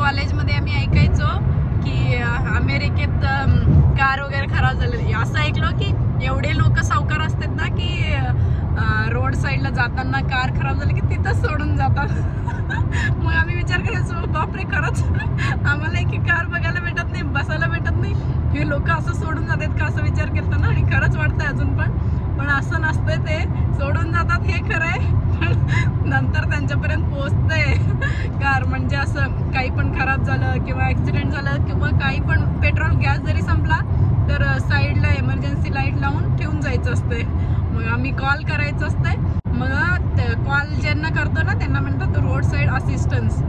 कॉलेजमध्ये आम्ही ऐकायचो की अमेरिकेत कार वगैरे खराब झालेली असं ऐकलो की एवढे लोक सावकार असतात ना की रोड साईडला जाताना कार खराब झाली की तिथंच सोडून जातात. मग आम्ही विचार करायचो बापरे खरंच आम्हाला एक कार बघायला भेटत नाही बसायला भेटत नाही. हे लोक असं सोडून जातात का? असं विचार करताना आणि खरंच वाटतंय अजून पण. पण असं नसतंय ते. सोडून जातात हे खरं आहे पण नंतर त्यांच्यापर्यंत पोचतंय कार म्हणजे असं काही पण खराब झालं किंवा ॲक्सिडेंट झालं किंवा काही पण पेट्रोल गॅस जरी संपला तर साईडला एमर्जन्सी लाइट लावून ठेवून जायचं असतंय. मग आम्ही कॉल करायचं असतंय. मग कॉल ज्यांना करतो ना त्यांना म्हणतात रोड साईड असिस्टन्स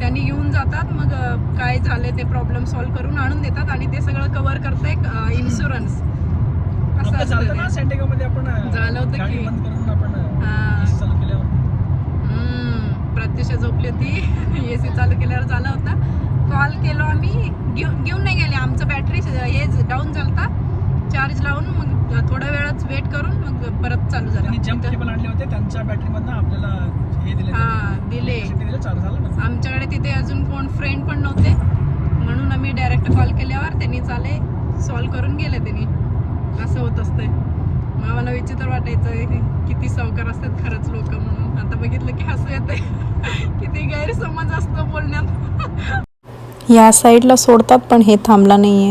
त्यांनी येऊन जातात मग काय झाले ते प्रॉब्लेम सॉल्व्ह करून आणून देतात आणि ते सगळं कव्हर करतंय इन्शुरन्स असं असतं झालं होतं की. हा. AC चालू केल्यावर हम्म, प्रत्युषा झोपली होती. ए सी चालू केल्यावर झाला होता. कॉल केलो आम्ही. घेऊन घेऊन नाही गेले. आमचं बॅटरी हे डाऊन झालता. चार्ज लावून मग थोड्या वेळच वेट करून मग परत चालू जम्प झाला केबल आणले होते. त्यांच्या बॅटरी मधनं आपल्याला हे दिले हा दिले. झालं आमच्याकडे तिथे अजून कोण फ्रेंड पण नव्हते. म्हणून आम्ही डायरेक्ट कॉल केल्यावर त्यांनी चाले सॉल्व करून गेले त्यांनी. असं होत असतंय. मग आम्हाला विचित्र वाटायचं किती सावकार असतात खरंच लोक म्हणून. आता बघितलं की हसू येते किती गैरसमज असतो बोलण्यात. या साईडला सोडतात पण हे थांबला नाहीये.